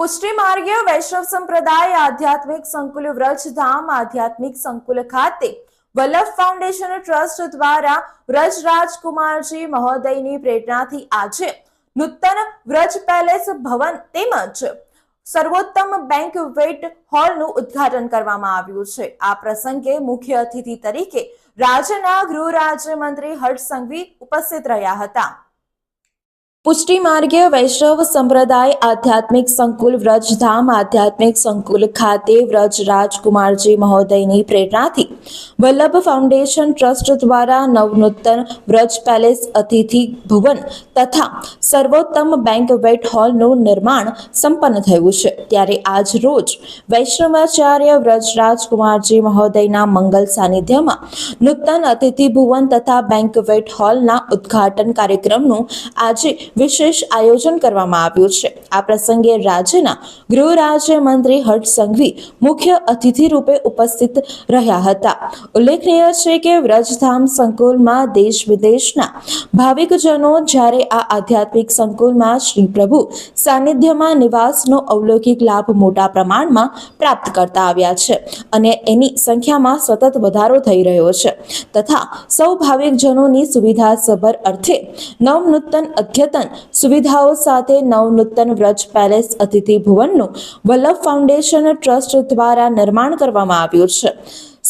પુષ્ટિ માર્ગીય વૈષ્ણવ સંપ્રદાય આધ્યાત્મિક સંકુલ વ્રજધામ આધ્યાત્મિક સંકુલ ખાતે વલ્લભ ફાઉન્ડેશન ટ્રસ્ટ દ્વારા વ્રજ રાજકુમારજી મહોદયની પ્રેરણાથી આજે નૂતન વ્રજ પેલેસ ભવન તેમજ સર્વોત્તમ બેંક વેટ હોલનું ઉદ્ઘાટન કરવામાં આવ્યું છે. આ પ્રસંગે મુખ્ય અતિથિ તરીકે રાજ્યના ગૃહ રાજ્યમંત્રી હર્ષ સંઘવી ઉપસ્થિત રહ્યા હતા. પુષ્ટિ માર્ગીય વૈષ્ણવ સંપ્રદાય આધ્યાત્મિક સંકુલ વ્રજધામ આધ્યાત્મિક સંકુલ ખાતે વ્રજ રાજકુમારજી મહોદયની પ્રેરણાથી વલ્લભ ફાઉન્ડેશન ટ્રસ્ટ દ્વારા નવનૂતન વ્રજ પેલેસ અતિથિ ભુવન તથા સર્વોત્તમ બેંકવેટ હોલનું નિર્માણ સંપન્ન થયું છે. ત્યારે આજ રોજ વૈષ્ણવાચાર્ય વ્રજ રાજકુમારજી મહોદયના મંગલ સાનિધ્યમાં નૂતન અતિથિ ભુવન તથા બેન્કવેટ હોલના ઉદ્ઘાટન કાર્યક્રમનું આજે વિશેષ આયોજન કરવામાં આવ્યું છે. આ પ્રસંગે રાજ્યના ગૃહ રાજ્ય મંત્રી હર્ષ સંઘવી મુખ્ય અતિથિ રૂપે ઉપસ્થિત રહ્યા હતા. ઉલ્લેખનીય છે કે વ્રજધામ સંકુલમાં દેશ વિદેશના ભાવિકજનો જ્યારે આ આધ્યાત્મિક સંકુલમાં શ્રી પ્રભુ સાનિધ્યમાં નિવાસનો અવલૌકિક લાભ મોટા પ્રમાણમાં પ્રાપ્ત કરતા આવ્યા છે અને એની સંખ્યામાં સતત વધારો થઈ રહ્યો છે. તથા સૌ ભાવિકજનોની સુવિધા સભર અર્થે નવનૂતન અધ્યતન સુવિધાઓ સાથે નવનૂતન વ્રજ પેલેસ અતિથિ ભુવનનું વલ્લભ ફાઉન્ડેશન ટ્રસ્ટ દ્વારા નિર્માણ કરવામાં આવ્યું છે.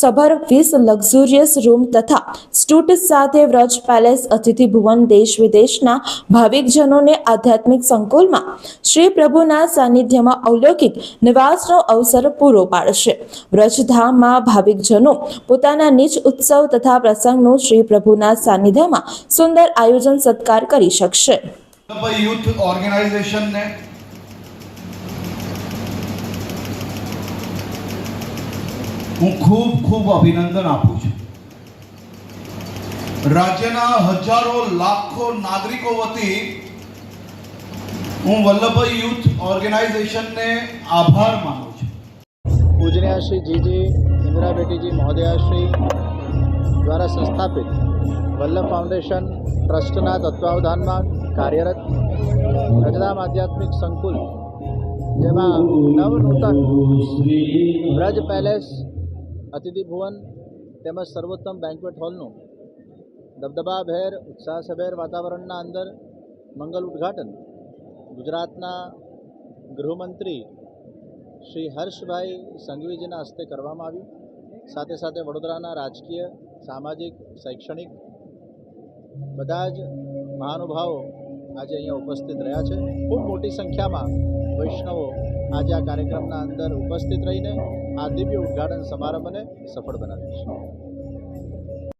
સભર વીસ લક્ઝુરિયસ રૂમ તથા સ્ટુટ સાથે વ્રજ પેલેસ અતિથિ ભુવન દેશ વિદેશના ભાવિકજનોને આધ્યાત્મિક સંકુલમાં શ્રી પ્રભુના સાનિધ્યમાં અવલૌકિક નિવાસનો અવસર પૂરો પાડશે. વ્રજધામમાં ભાવિકજનો પોતાના નિજ ઉત્સવ તથા પ્રસંગનું શ્રી પ્રભુના સાનિધ્યમાં સુંદર આયોજન સત્કાર કરી શકશે. યુથ ઓર્ગેનાઇઝેશનને હું ખૂબ ખૂબ અભિનંદન આપું છું. રાજ્યના હજારો, લાખો નાગરિકો વતી હું વલ્લભભાઈ યુથ ઓર્ગેનાઇઝેશનને આભાર માનું છું. પૂજનીય શ્રી જીજી ઇન્દિરા બેટીજી મહોદયાશ્રી દ્વારા સંસ્થાપિત વલ્લભ ફાઉન્ડેશન ટ્રસ્ટના તત્વાવધાનમાં કાર્યરત રજધામ આધ્યાત્મિક સંકુલ, જેમાં નવનૂતન વ્રજ પેલેસ અતિથિ ભુવન તેમજ સર્વોત્તમ બેન્ક્વેટ હોલનું દબદબાભેર ઉત્સાહસભેર વાતાવરણના અંદર મંગલ ઉદ્ઘાટન ગુજરાતના ગૃહમંત્રી શ્રી હર્ષભાઈ સંઘવીજીના હસ્તે કરવામાં આવ્યું. સાથે સાથે વડોદરાના રાજકીય, સામાજિક, શૈક્ષણિક બધા જ મહાનુભાવો આજે અહીંયા ઉપસ્થિત રહ્યા છે. ખૂબ મોટી સંખ્યામાં વૈષ્ણવો આજે આ કાર્યક્રમના અંદર ઉપસ્થિત રહીને આ દિવ્ય ઉદ્ઘાટન સમારંભને સફળ બનાવ્યું છે.